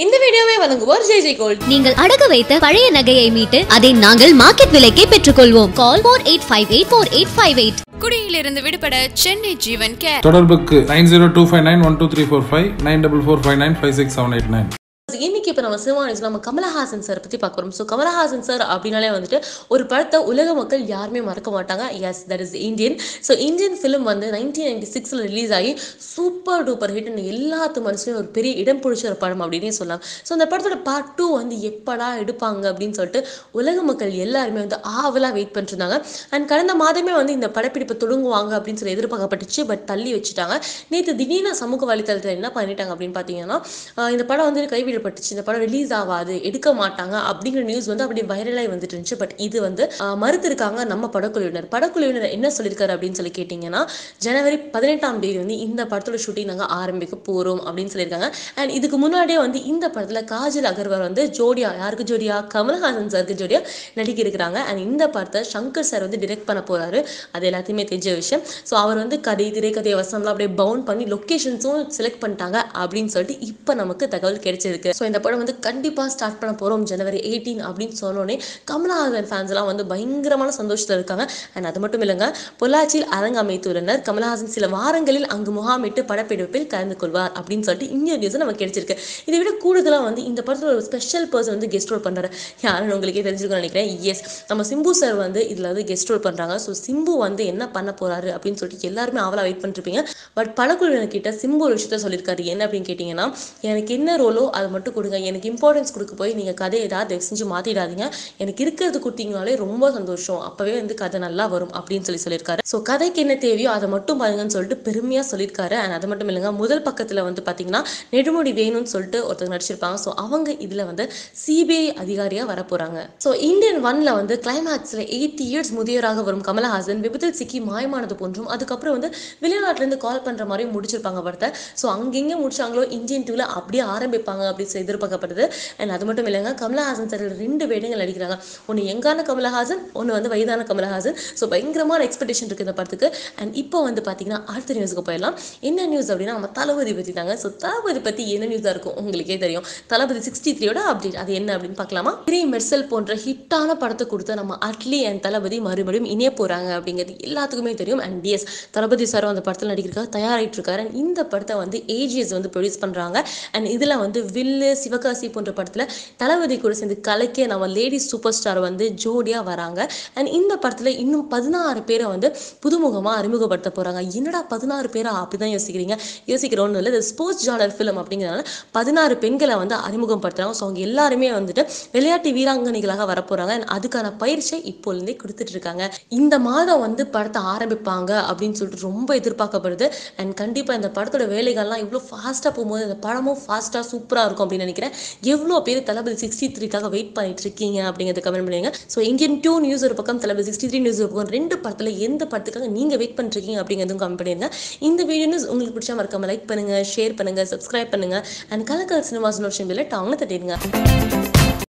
இந்த வீடியோவை வழங்குவோர் ஜெய் ஜெய் கோல்ட். நீங்கள் அடகு வைத்த பழைய நகையை மீட்டு அதை நாங்கள் மார்க்கெட் விலைக்கே பெற்றுக்கொள்வோம். Call four eight five eight four eight five eight குடியிலிருந்து விடுபட சென்னை ஜீவன் கேர். தொடர்புக்கு nine zero two five nine one two three four five nine double four five nine five six seven eight nine. இன்னைக்கு இப்போ நம்ம cinema news நம்ம Kamal Haasan sir பற்றி பார்க்குறோம் so Kamal Haasan sir அப்படின்னாலே வந்துட்டு ஒரு படத்தை உலக மக்கள் யாருமே மறக்க மாட்டாங்க. Yes that is Indian so Indian film வந்து நைன்டீன் நைன்டி சிக்ஸில் ரிலீஸ் ஆகி சூப்பர் டூப்பர் ஹிட்னு எல்லாத்து மனசுலையும் ஒரு பெரிய இடம் பிடிச்ச ஒரு படம் அப்படின்னே சொல்லலாம். ஸோ அந்த படத்தோட பார்ட் டூ வந்து எப்படா எடுப்பாங்க அப்படின்னு சொல்லிட்டு உலக மக்கள் எல்லாருமே வந்து ஆவலாக வெயிட் பண்ணிருந்தாங்க அண்ட் கடந்த மாதமே வந்து இந்த படப்பிடிப்பு தொடங்குவாங்க அப்படின்னு சொல்லி எதிர்பார்க்கப்பட்டுச்சு. பட் தள்ளி வச்சுட்டாங்க. நேற்று திடீர்னு சமூக வலைத்தளத்தில் என்ன பண்ணிட்டாங்க அப்படின்னு பார்த்தீங்கன்னா இந்த படம் வந்து கைவிடப்பட்டுச்சு இந்த படம் ரிலீஸ் ஆகாது எடுக்க மாட்டாங்க அப்படிங்கிற நியூஸ் வந்து அப்படியே வைரலாகி வந்துட்டு இருந்துச்சு. பட் இது வந்து மறுத்திருக்காங்க நம்ம படக்குழுவினர். படக்குழுவினர் என்ன சொல்லியிருக்காரு அப்படின்னு சொல்லி கேட்டிங்கன்னா ஜனவரி பதினெட்டாம் தேதி வந்து இந்த படத்தோட ஷூட்டிங் நாங்கள் ஆரம்பிக்க போகிறோம் அப்படின்னு சொல்லியிருக்காங்க. அண்ட் இதுக்கு முன்னாடியே வந்து இந்த படத்தில் காஜல் அகர்வால் வந்து ஜோடியா யாருக்கு ஜோடியா? கமல்ஹாசன் சாருக்கு ஜோடியா நடிக்க இருக்கிறாங்க அண்ட் இந்த படத்தை சங்கர் சார் வந்து டிரெக்ட் பண்ண போகிறாரு அது எல்லாத்தையுமே தெரிஞ்ச விஷயம். ஸோ அவர் வந்து கதை திரைக்கதை வசனம்லாம் அப்படியே பவுண்ட் பண்ணி லொக்கேஷன்ஸும் செலக்ட் பண்ணிட்டாங்க அப்படின்னு சொல்லிட்டு இப்போ நமக்கு தகவல் கிடைச்சிருக்கு. ஸோ இந்த படம் வந்து கண்டிப்பாக ஸ்டார்ட் பண்ண போகிறோம் ஜனவரி எயிட்டீன் அப்படின்னு சொன்னோன்னே கமலஹாசன் ஃபேன்ஸ்லாம் வந்து பயங்கரமான சந்தோஷத்தில் இருக்காங்க. அண்ட் அது மட்டும் இல்லைங்க பொள்ளாச்சியில் அரங்கு அமைத்துள்ளனர் கமலஹாசன் சில வாரங்களில் அங்கு முகாமிட்டு படப்பிடிப்பில் கலந்து கொள்வார் அப்படின்னு சொல்லிட்டு இந்திய நியூஸ் நமக்கு கிடைச்சிருக்கு இதை விட கூடுதலாக வந்து இந்த படத்தில் ஒரு ஸ்பெஷல் பர்சன் வந்து கெஸ்ட் ரோல் பண்ணுறாரு யாருன்னு உங்களுக்கே தெரிஞ்சிருக்கும்னு நினைக்கிறேன். எஸ் நம்ம சிம்பு சார் வந்து இதில் வந்து கெஸ்ட் ரோல் பண்ணுறாங்க ஸோ சிம்பு வந்து என்ன பண்ண போகிறாரு அப்படின்னு சொல்லிட்டு எல்லாருமே அவளாக வெயிட் பண்ணிருப்பீங்க பட் படக்குழுவினர் கிட்ட சிம்பு ஒரு விஷயத்த சொல்லியிருக்காரு. என்ன அப்படின்னு கேட்டிங்கன்னா எனக்கு என்ன ரோலோ அதை மட்டும் கொடுங்க எனக்கு இம்பார்ட்டன்ஸ் கொடுக்க போய் நீங்கள் கதையை ஏதாவது செஞ்சு மாற்றிடாதீங்க எனக்கு இருக்கிறது கொடுத்தீங்கனாலே ரொம்ப சந்தோஷம். அப்போவே வந்து கதை நல்லா வரும் அப்படின்னு சொல்லி சொல்லியிருக்காரு. ஸோ கதைக்கு என்ன தேவையோ அதை மட்டும் பாருங்கன்னு சொல்லிட்டு பெருமையாக சொல்லியிருக்காரு. அண்ட் அது மட்டும் இல்லைங்க முதல் பக்கத்தில் வந்து பார்த்தீங்கன்னா நெடுமுடி வேணும்னு சொல்லிட்டு ஒருத்தர் நடிச்சிருப்பாங்க. ஸோ அவங்க இதில் வந்து சிபிஐ அதிகாரியாக வர போகிறாங்க ஸோ இந்தியன் ஒன்ல வந்து கிளைமேக்ஸில் எயிட்டி இயர்ஸ் முதியோராக வரும் கமலஹாசன் விபத்தில் சிக்கி மாயமானது போன்றும் அதுக்கப்புறம் வந்து வெளிநாட்டிலேருந்து கால் பண்ணுற மாதிரியும் முடிச்சிருப்பாங்க படத்தை ஸோ அங்கெங்கே முடிச்சாங்களோ இந்தியன் டூவில் அப்படியே ஆரம்பிப்பாங்க அப்படின்னு சொல்லி எதிர்பார்க்கப்படுது. அண்ட் அது மட்டும் இல்லைங்க கமலஹாசன் சார் ரெண்டு வேடங்கள் நடிக்கிறாங்க. ஒன்று எங்கான கமலஹாசன் ஒன்று வந்து வயதான கமலஹாசன். ஸோ பயங்கரமான எக்ஸ்பெக்டேஷன் இருக்குது இந்த படத்துக்கு. அண்ட் இப்போ வந்து பார்த்தீங்கன்னா அடுத்த நியூஸுக்கு போயிடலாம். என்ன நியூஸ் அப்படின்னா நம்ம தளபதி பற்றி தாங்க. ஸோ தளபதி பற்றி என்ன நியூஸாக இருக்கும் உங்களுக்கே தெரியும். தளபதி சிக்ஸ்டி த்ரீயோட அப்டேட் அது என்ன அப்படின்னு பார்க்கலாமா த்ரீ மெர்சல் போன்ற ஹிட்டான படத்தை கொடுத்து நம்ம அட்லி அண்ட் தளபதி மறுபடியும் இணைய போகிறாங்க அப்படிங்கிறது எல்லாத்துக்குமே தெரியும். அண்ட் எஸ் தளபதி சாரும் அந்த படத்தில் நடிக்கிறதுக்காக தயாராகிட்டு இருக்காரு. அண்ட் இந்த படத்தை வந்து ஏஜிஎஸ் வந்து ப்ரொடியூஸ் பண்ணுறாங்க அண்ட் இதில் வந்து வில்லு சிவகாசி போன்ற படத்தில் தளபதி கூட சேர்ந்து கலைக்க நம்ம லேடி சூப்பர் ஸ்டார் வந்து ஜோடியாக வராங்க. அண்ட் இந்த படத்தில் இன்னும் பதினாறு பேரை வந்து புதுமுகமாக அறிமுகப்படுத்த போகிறாங்க என்னடா பதினாறு பேரா? அப்படி தான் யோசிக்கிறீங்க. யோசிக்கிற ஒன்றும் இல்லை இது ஸ்போர்ட்ஸ் ஜானர் ஃபிலிம் அப்படிங்கிறதுனால பதினாறு பெண்களை வந்து அறிமுகப்படுத்துகிறாங்க ஸோ அவங்க எல்லாருமே வந்துட்டு விளையாட்டு வீராங்கனைகளாக வரப்போகிறாங்க அண்ட் அதுக்கான பயிற்சியை இப்போலேருந்தே கொடுத்துட்டு இருக்காங்க. இந்த மாதம் வந்து படத்தை ஆரம்பிப்பாங்க அப்படின்னு சொல்லிட்டு ரொம்ப எதிர்பார்க்கப்படுது. அண்ட் கண்டிப்பாக இந்த படத்தோட வேலைகள்லாம் இவ்வளோ ஃபாஸ்ட்டாக போகும்போது இந்த படமும் ஃபாஸ்ட்டாக சூப்பராக இருக்கும். அப்படின்னு நினைக்கிறேன். எவ்வளோ பேர் தளபதி சிக்ஸ்டி த்ரீக்காக வெயிட் பண்ணிட்டு இருக்கீங்க அப்படிங்கிறத கமெண்ட் பண்ணுங்க. ஸோ இந்தியன் டூ நியூஸ் ஒரு பக்கம் தளபதி சிக்ஸ்டி த்ரீ நியூஸ் ஒரு பக்கம். ரெண்டு படத்தில் எந்த படத்துக்காக நீங்கள் வெயிட் பண்ணிருக்கீங்க அப்படிங்கிறதும் கமெண்ட் பண்ணிருங்க. இந்த வீடியோ நியூஸ் உங்களுக்கு பிடிச்சா மறக்காம லைக் பண்ணுங்க ஷேர் பண்ணுங்க சப்ஸ்கிரைப் பண்ணுங்க. அண்ட் கலக்கல் சினிமாஸ் நோஷன் பில்லை டாங்னு தட்டிடுங்க.